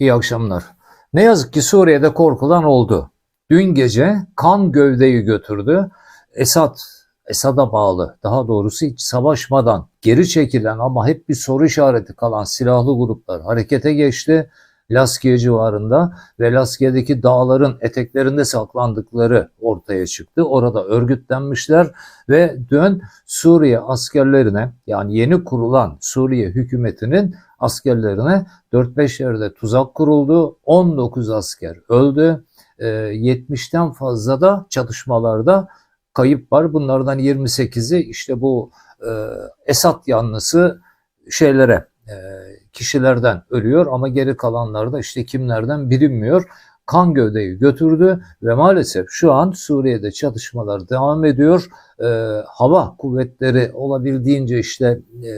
İyi akşamlar. Ne yazık ki Suriye'de korkulan oldu. Dün gece kan gövdeyi götürdü. Esad, Esad'a bağlı, daha doğrusu hiç savaşmadan geri çekilen ama hep bir soru işareti kalan silahlı gruplar harekete geçti. Laskiye civarında ve Laskiye'deki dağların eteklerinde saklandıkları ortaya çıktı. Orada örgütlenmişler ve dün Suriye askerlerine yani yeni kurulan Suriye hükümetinin askerlerine 4-5 yerde tuzak kuruldu. 19 asker öldü. Ee, 70'ten fazla da çatışmalarda kayıp var. Bunlardan 28'i işte bu e, Esad yanlısı şeylere e, kişilerden ölüyor ama geri kalanlar da işte kimlerden bilinmiyor. Kan gövdeyi götürdü ve maalesef şu an Suriye'de çatışmalar devam ediyor. E, hava kuvvetleri olabildiğince işte e,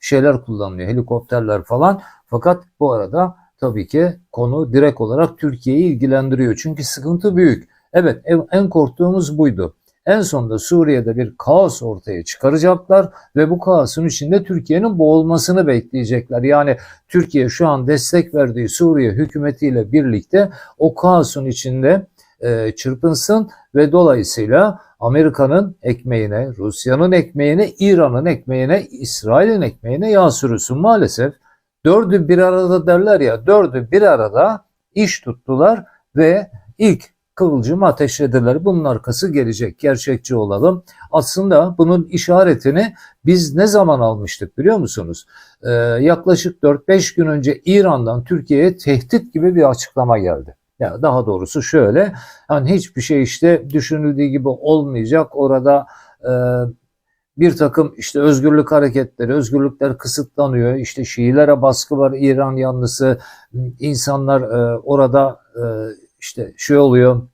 şeyler kullanılıyor, helikopterler falan. Fakat bu arada tabii ki konu direkt olarak Türkiye'yi ilgilendiriyor. Çünkü sıkıntı büyük. Evet en, korktuğumuz buydu. En sonunda Suriye'de bir kaos ortaya çıkaracaklar ve bu kaosun içinde Türkiye'nin boğulmasını bekleyecekler. Yani Türkiye şu an destek verdiği Suriye hükümetiyle birlikte o kaosun içinde e, çırpınsın ve dolayısıyla Amerika'nın ekmeğine, Rusya'nın ekmeğine, İran'ın ekmeğine, İsrail'in ekmeğine yağ sürüsün. Maalesef dördü bir arada derler ya, dördü bir arada iş tuttular ve ilk kıvılcımı ateşlediler. Bunun arkası gelecek. Gerçekçi olalım. Aslında bunun işaretini biz ne zaman almıştık biliyor musunuz? Ee, yaklaşık 4-5 gün önce İran'dan Türkiye'ye tehdit gibi bir açıklama geldi. Ya daha doğrusu şöyle, hani hiçbir şey işte düşünüldüğü gibi olmayacak. Orada e, bir takım işte özgürlük hareketleri, özgürlükler kısıtlanıyor. İşte Şiilere baskı var İran yanlısı. insanlar e, orada e, işte şey oluyor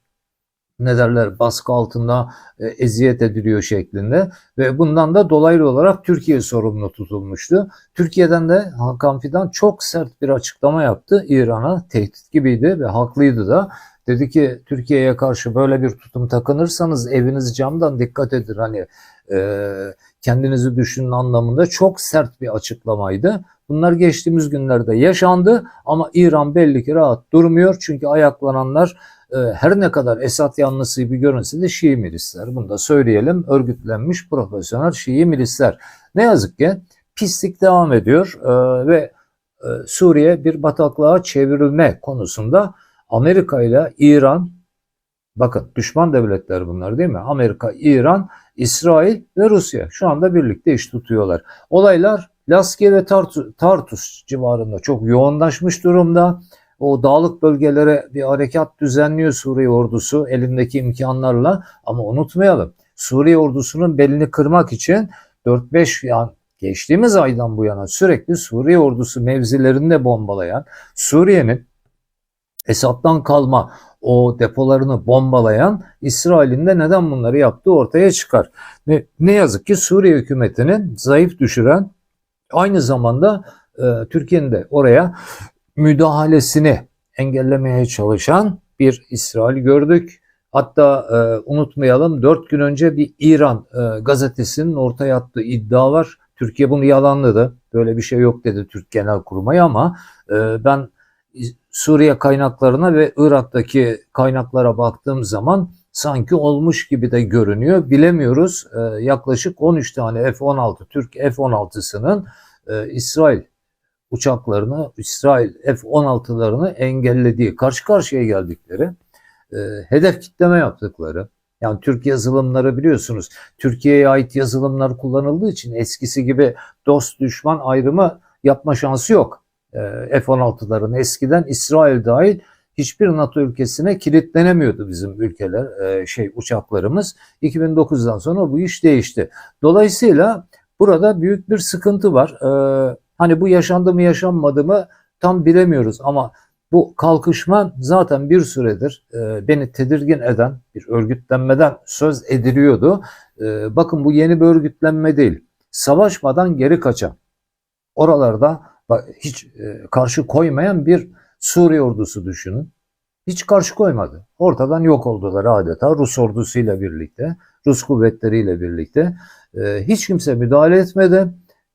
ne derler baskı altında e, eziyet ediliyor şeklinde ve bundan da dolaylı olarak Türkiye sorumlu tutulmuştu. Türkiye'den de Hakan Fidan çok sert bir açıklama yaptı İran'a tehdit gibiydi ve haklıydı da. Dedi ki Türkiye'ye karşı böyle bir tutum takınırsanız eviniz camdan dikkat edin hani e, kendinizi düşünün anlamında çok sert bir açıklamaydı. Bunlar geçtiğimiz günlerde yaşandı ama İran belli ki rahat durmuyor çünkü ayaklananlar her ne kadar Esad yanlısı gibi görünse de Şii milisler. Bunu da söyleyelim örgütlenmiş profesyonel Şii milisler. Ne yazık ki pislik devam ediyor e, ve e, Suriye bir bataklığa çevrilme konusunda Amerika ile İran bakın düşman devletler bunlar değil mi? Amerika, İran, İsrail ve Rusya şu anda birlikte iş tutuyorlar. Olaylar Laskiye ve Tartus civarında çok yoğunlaşmış durumda. O dağlık bölgelere bir harekat düzenliyor Suriye ordusu elindeki imkanlarla ama unutmayalım Suriye ordusunun belini kırmak için 4-5 yani geçtiğimiz aydan bu yana sürekli Suriye ordusu mevzilerinde bombalayan Suriye'nin Esad'dan kalma o depolarını bombalayan İsrail'in de neden bunları yaptığı ortaya çıkar. Ne, ne yazık ki Suriye hükümetinin zayıf düşüren aynı zamanda e, Türkiye'nin de oraya müdahalesini engellemeye çalışan bir İsrail gördük. Hatta e, unutmayalım 4 gün önce bir İran e, gazetesinin ortaya attığı iddia var. Türkiye bunu yalanladı. Böyle bir şey yok dedi Türk Genel Kurmayı ama e, ben Suriye kaynaklarına ve Irak'taki kaynaklara baktığım zaman sanki olmuş gibi de görünüyor. Bilemiyoruz. E, yaklaşık 13 tane F-16 Türk F-16'sının e, İsrail uçaklarını, İsrail F-16'larını engellediği, karşı karşıya geldikleri, e, hedef kitleme yaptıkları, yani Türk yazılımları biliyorsunuz Türkiye'ye ait yazılımlar kullanıldığı için eskisi gibi dost düşman ayrımı yapma şansı yok. E, F-16'ların eskiden İsrail dahil hiçbir NATO ülkesine kilitlenemiyordu bizim ülkeler, e, şey uçaklarımız. 2009'dan sonra bu iş değişti. Dolayısıyla burada büyük bir sıkıntı var. E, Hani bu yaşandı mı yaşanmadı mı tam bilemiyoruz ama bu kalkışma zaten bir süredir e, beni tedirgin eden bir örgütlenmeden söz ediliyordu. E, bakın bu yeni bir örgütlenme değil. Savaşmadan geri kaçan, oralarda hiç e, karşı koymayan bir Suriye ordusu düşünün. Hiç karşı koymadı. Ortadan yok oldular adeta Rus ordusuyla birlikte, Rus kuvvetleriyle birlikte. Hiç kimse müdahale etmedi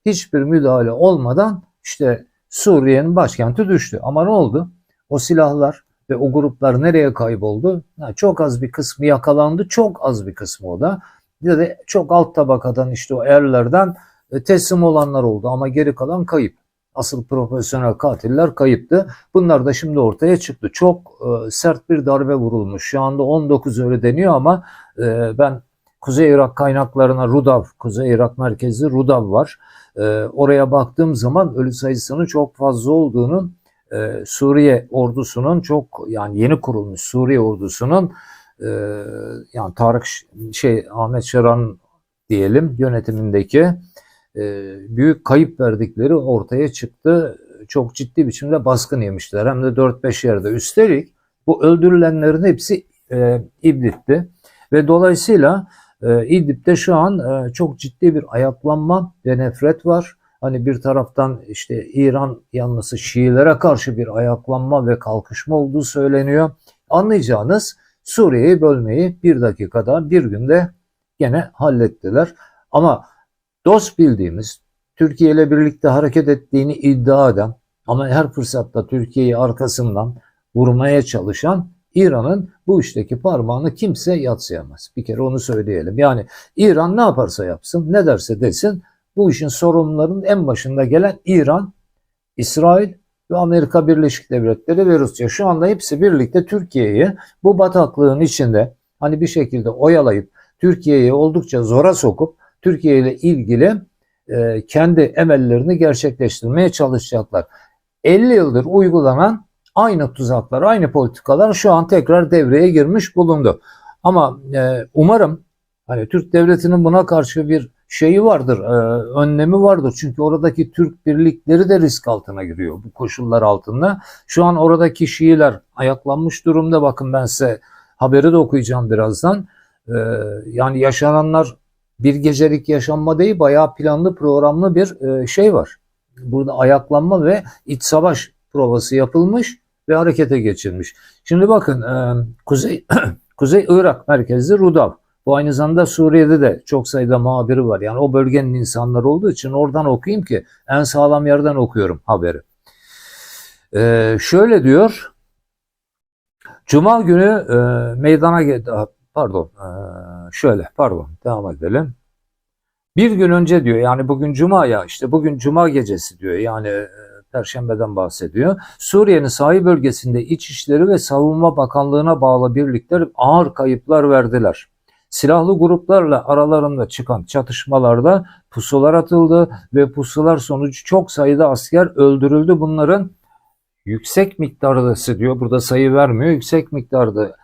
hiçbir müdahale olmadan işte Suriye'nin başkenti düştü. Ama ne oldu? o silahlar ve o gruplar nereye kayboldu? Ha, çok az bir kısmı yakalandı, çok az bir kısmı o da. Bir de çok alt tabakadan işte o erlerden e, teslim olanlar oldu ama geri kalan kayıp. Asıl profesyonel katiller kayıptı. Bunlar da şimdi ortaya çıktı. Çok e, sert bir darbe vurulmuş. Şu anda 19 öyle deniyor ama e, ben Kuzey Irak kaynaklarına Rudav, Kuzey Irak merkezi Rudav var. E, oraya baktığım zaman ölü sayısının çok fazla olduğunu e, Suriye ordusunun çok yani yeni kurulmuş Suriye ordusunun e, yani Tarık şey Ahmet Şeran diyelim yönetimindeki e, büyük kayıp verdikleri ortaya çıktı. Çok ciddi biçimde baskın yemişler hem de 4-5 yerde. Üstelik bu öldürülenlerin hepsi e, İdlib'ti ve dolayısıyla e, İdlib'de şu an e, çok ciddi bir ayaklanma ve nefret var. Hani bir taraftan işte İran yanlısı Şiilere karşı bir ayaklanma ve kalkışma olduğu söyleniyor. Anlayacağınız Suriye'yi bölmeyi bir dakikada bir günde gene hallettiler. Ama dost bildiğimiz Türkiye ile birlikte hareket ettiğini iddia eden ama her fırsatta Türkiye'yi arkasından vurmaya çalışan İran'ın bu işteki parmağını kimse yatsıyamaz. Bir kere onu söyleyelim. Yani İran ne yaparsa yapsın, ne derse desin bu işin sorumlularının en başında gelen İran, İsrail ve Amerika Birleşik Devletleri ve Rusya. Şu anda hepsi birlikte Türkiye'yi bu bataklığın içinde hani bir şekilde oyalayıp Türkiye'yi oldukça zora sokup Türkiye ile ilgili e, kendi emellerini gerçekleştirmeye çalışacaklar. 50 yıldır uygulanan aynı tuzaklar, aynı politikalar şu an tekrar devreye girmiş bulundu. Ama e, umarım hani Türk devletinin buna karşı bir şeyi vardır, e, önlemi vardır. Çünkü oradaki Türk birlikleri de risk altına giriyor bu koşullar altında. Şu an oradaki Şiiler ayaklanmış durumda. Bakın ben size haberi de okuyacağım birazdan. E, yani yaşananlar bir gecelik yaşanma değil, bayağı planlı programlı bir e, şey var. Burada ayaklanma ve iç savaş provası yapılmış ve harekete geçilmiş. Şimdi bakın e, Kuzey Kuzey Irak merkezli Rudav. Bu aynı zamanda Suriye'de de çok sayıda muhabiri var. Yani o bölgenin insanları olduğu için oradan okuyayım ki en sağlam yerden okuyorum haberi. E, şöyle diyor. Cuma günü e, meydana geldi. Pardon. e, şöyle pardon devam edelim. Bir gün önce diyor yani bugün cuma ya işte bugün cuma gecesi diyor yani e, Perşembeden bahsediyor. Suriye'nin sahil bölgesinde İçişleri ve Savunma Bakanlığı'na bağlı birlikler ağır kayıplar verdiler. Silahlı gruplarla aralarında çıkan çatışmalarda pusular atıldı ve pusular sonucu çok sayıda asker öldürüldü. Bunların yüksek miktarda diyor burada sayı vermiyor. Yüksek miktarda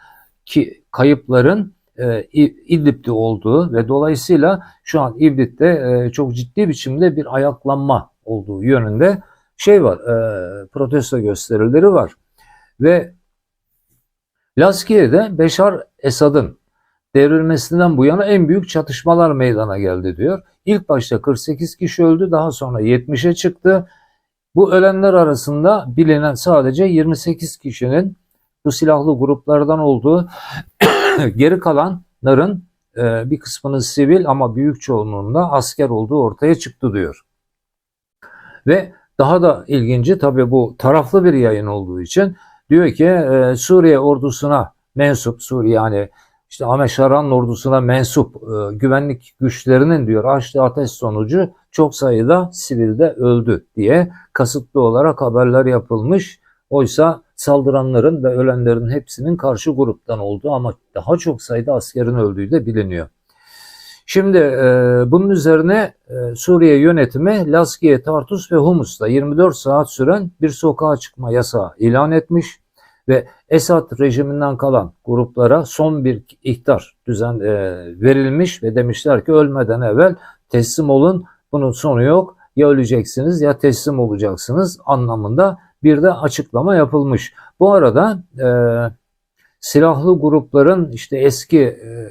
ki kayıpların e, İdlib'de olduğu ve dolayısıyla şu an İdlib'de e, çok ciddi biçimde bir ayaklanma olduğu yönünde şey var, e, protesto gösterileri var. Ve Laskiye'de Beşar Esad'ın devrilmesinden bu yana en büyük çatışmalar meydana geldi diyor. İlk başta 48 kişi öldü, daha sonra 70'e çıktı. Bu ölenler arasında bilinen sadece 28 kişinin bu silahlı gruplardan olduğu, geri kalanların e, bir kısmının sivil ama büyük çoğunluğunda asker olduğu ortaya çıktı diyor. Ve daha da ilginci tabii bu taraflı bir yayın olduğu için diyor ki e, Suriye ordusuna mensup Suriye yani işte Ahmet Şaran'ın ordusuna mensup e, güvenlik güçlerinin diyor açtığı ateş sonucu çok sayıda sivilde öldü diye kasıtlı olarak haberler yapılmış. Oysa saldıranların ve ölenlerin hepsinin karşı gruptan olduğu ama daha çok sayıda askerin öldüğü de biliniyor. Şimdi e, bunun üzerine e, Suriye yönetimi Laskiye, Tartus ve Humus'ta 24 saat süren bir sokağa çıkma yasağı ilan etmiş ve Esad rejiminden kalan gruplara son bir ihtar düzen e, verilmiş ve demişler ki ölmeden evvel teslim olun bunun sonu yok ya öleceksiniz ya teslim olacaksınız anlamında bir de açıklama yapılmış. Bu arada e, silahlı grupların işte eski e,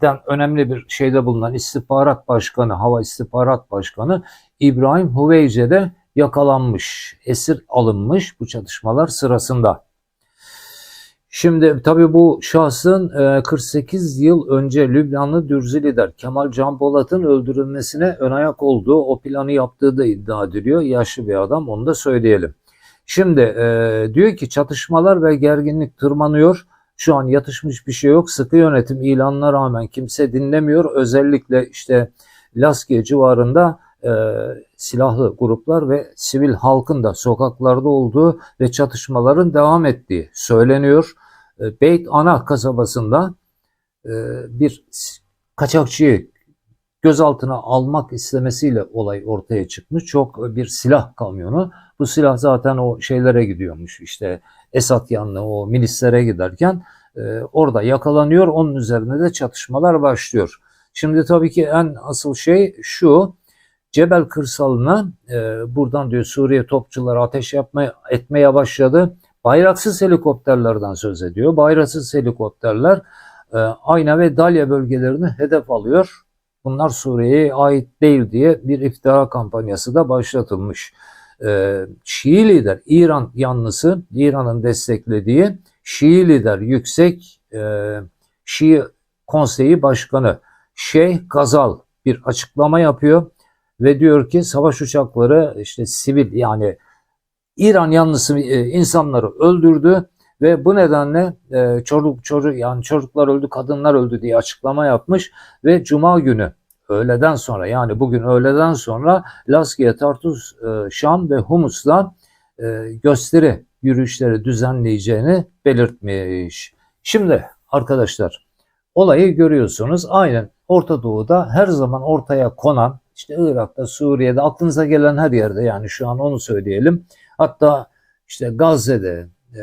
den önemli bir şeyde bulunan istihbarat başkanı, hava istihbarat başkanı İbrahim Huveyce de yakalanmış, esir alınmış bu çatışmalar sırasında. Şimdi tabii bu şahsın e, 48 yıl önce Lübnanlı Dürzi lider Kemal Can Polat'ın öldürülmesine ön ayak olduğu, o planı yaptığı da iddia ediliyor. Yaşlı bir adam, onu da söyleyelim. Şimdi e, diyor ki çatışmalar ve gerginlik tırmanıyor. Şu an yatışmış bir şey yok. Sıkı yönetim ilanına rağmen kimse dinlemiyor. Özellikle işte Laskiye civarında e, silahlı gruplar ve sivil halkın da sokaklarda olduğu ve çatışmaların devam ettiği söyleniyor. E, Beyt Ana kasabasında e, bir kaçakçıyı gözaltına almak istemesiyle olay ortaya çıkmış. Çok bir silah kamyonu. Bu silah zaten o şeylere gidiyormuş. İşte Esat yanlı o milislere giderken e, orada yakalanıyor. Onun üzerine de çatışmalar başlıyor. Şimdi tabii ki en asıl şey şu. Cebel kırsalına e, buradan diyor Suriye topçuları ateş yapmaya etmeye başladı. Bayraksız helikopterlerden söz ediyor. Bayraksız helikopterler e, Ayna ve Dalya bölgelerini hedef alıyor. Bunlar Suriye'ye ait değil diye bir iftira kampanyası da başlatılmış. E, Şii lider İran yanlısı, İran'ın desteklediği Şii lider yüksek e, Şii konseyi başkanı Şeyh Gazal bir açıklama yapıyor ve diyor ki savaş uçakları işte sivil yani İran yanlısı e, insanları öldürdü ve bu nedenle e, çocuk çocuk yani çocuklar öldü, kadınlar öldü diye açıklama yapmış ve cuma günü öğleden sonra yani bugün öğleden sonra Laskiye, Tartus, e, Şam ve Humus'tan e, gösteri yürüyüşleri düzenleyeceğini belirtmiş. Şimdi arkadaşlar olayı görüyorsunuz. Aynen Orta Doğu'da her zaman ortaya konan işte Irak'ta, Suriye'de aklınıza gelen her yerde yani şu an onu söyleyelim. Hatta işte Gazze'de, e,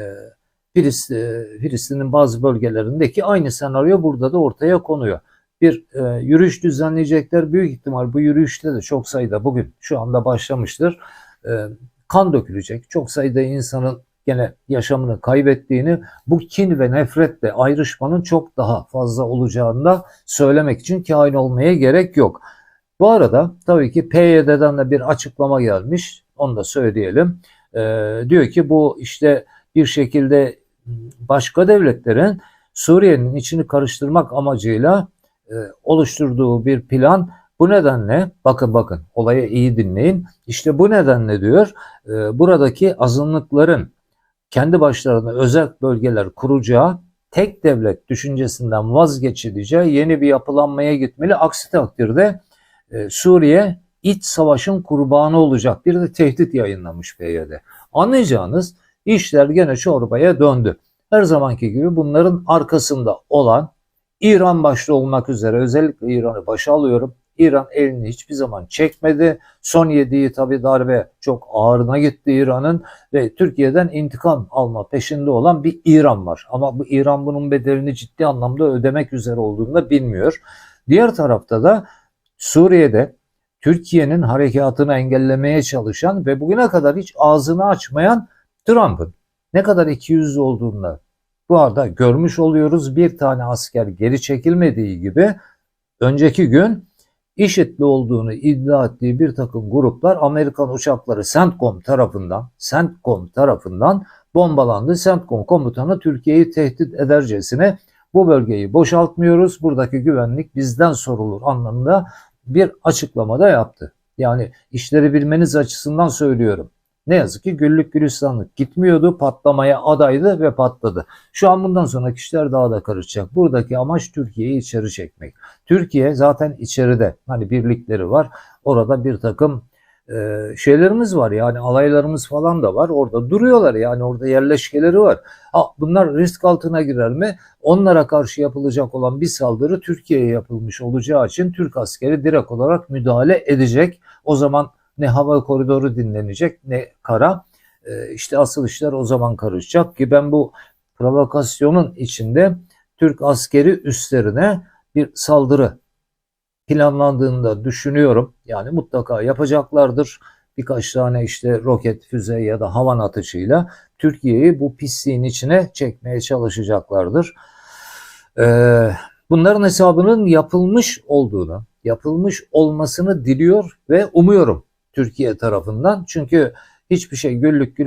Filistin'in bazı bölgelerindeki aynı senaryo burada da ortaya konuyor. Bir e, yürüyüş düzenleyecekler. Büyük ihtimal bu yürüyüşte de çok sayıda bugün şu anda başlamıştır. E, kan dökülecek. Çok sayıda insanın gene yaşamını kaybettiğini, bu kin ve nefretle ayrışmanın çok daha fazla olacağını da söylemek için kain olmaya gerek yok. Bu arada tabii ki PYD'den de bir açıklama gelmiş. Onu da söyleyelim. Ee, diyor ki bu işte bir şekilde başka devletlerin Suriye'nin içini karıştırmak amacıyla oluşturduğu bir plan. Bu nedenle bakın bakın olaya iyi dinleyin. İşte bu nedenle diyor e, buradaki azınlıkların kendi başlarına özel bölgeler kuracağı tek devlet düşüncesinden vazgeçileceği yeni bir yapılanmaya gitmeli. Aksi takdirde e, Suriye iç savaşın kurbanı olacak. Bir de tehdit yayınlamış PYD. Anlayacağınız işler gene çorbaya döndü. Her zamanki gibi bunların arkasında olan İran başta olmak üzere özellikle İran'ı başa alıyorum. İran elini hiçbir zaman çekmedi. Son yediği tabi darbe çok ağırına gitti İran'ın ve Türkiye'den intikam alma peşinde olan bir İran var. Ama bu İran bunun bedelini ciddi anlamda ödemek üzere olduğunu da bilmiyor. Diğer tarafta da Suriye'de Türkiye'nin harekatını engellemeye çalışan ve bugüne kadar hiç ağzını açmayan Trump'ın ne kadar ikiyüzlü olduğunu bu arada görmüş oluyoruz. Bir tane asker geri çekilmediği gibi önceki gün IŞİD'li olduğunu iddia ettiği bir takım gruplar Amerikan uçakları CENTCOM tarafından CENTCOM tarafından bombalandı. CENTCOM komutanı Türkiye'yi tehdit edercesine bu bölgeyi boşaltmıyoruz. Buradaki güvenlik bizden sorulur anlamında bir açıklamada yaptı. Yani işleri bilmeniz açısından söylüyorum. Ne yazık ki güllük gülistanlık gitmiyordu, patlamaya adaydı ve patladı. Şu an bundan sonraki işler daha da karışacak. Buradaki amaç Türkiye'yi içeri çekmek. Türkiye zaten içeride, hani birlikleri var. Orada bir takım e, şeylerimiz var yani alaylarımız falan da var. Orada duruyorlar yani orada yerleşkeleri var. Ha, bunlar risk altına girer mi? Onlara karşı yapılacak olan bir saldırı Türkiye'ye yapılmış olacağı için Türk askeri direkt olarak müdahale edecek. O zaman ne hava koridoru dinlenecek ne kara. E, işte asıl işler o zaman karışacak ki ben bu provokasyonun içinde Türk askeri üstlerine bir saldırı planlandığını da düşünüyorum. Yani mutlaka yapacaklardır. Birkaç tane işte roket, füze ya da havan atışıyla Türkiye'yi bu pisliğin içine çekmeye çalışacaklardır. Ee, bunların hesabının yapılmış olduğunu, yapılmış olmasını diliyor ve umuyorum Türkiye tarafından. Çünkü hiçbir şey güllük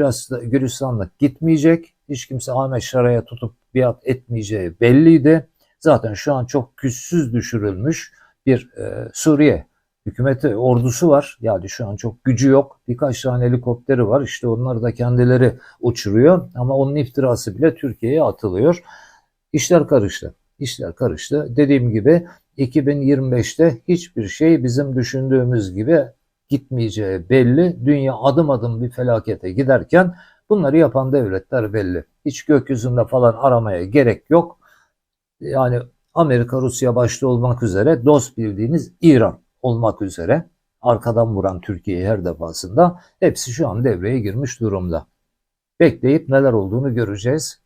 gülistanlık gitmeyecek. Hiç kimse Ahmet Şara'ya tutup biat etmeyeceği belliydi. Zaten şu an çok güçsüz düşürülmüş bir e, Suriye Hükümeti ordusu var. Yani şu an çok gücü yok. Birkaç tane helikopteri var. İşte onları da kendileri uçuruyor. Ama onun iftirası bile Türkiye'ye atılıyor. İşler karıştı. İşler karıştı. Dediğim gibi 2025'te hiçbir şey bizim düşündüğümüz gibi gitmeyeceği belli. Dünya adım adım bir felakete giderken bunları yapan devletler belli. Hiç gökyüzünde falan aramaya gerek yok. Yani Amerika, Rusya başta olmak üzere dost bildiğiniz İran olmak üzere arkadan vuran Türkiye'yi her defasında hepsi şu an devreye girmiş durumda. Bekleyip neler olduğunu göreceğiz.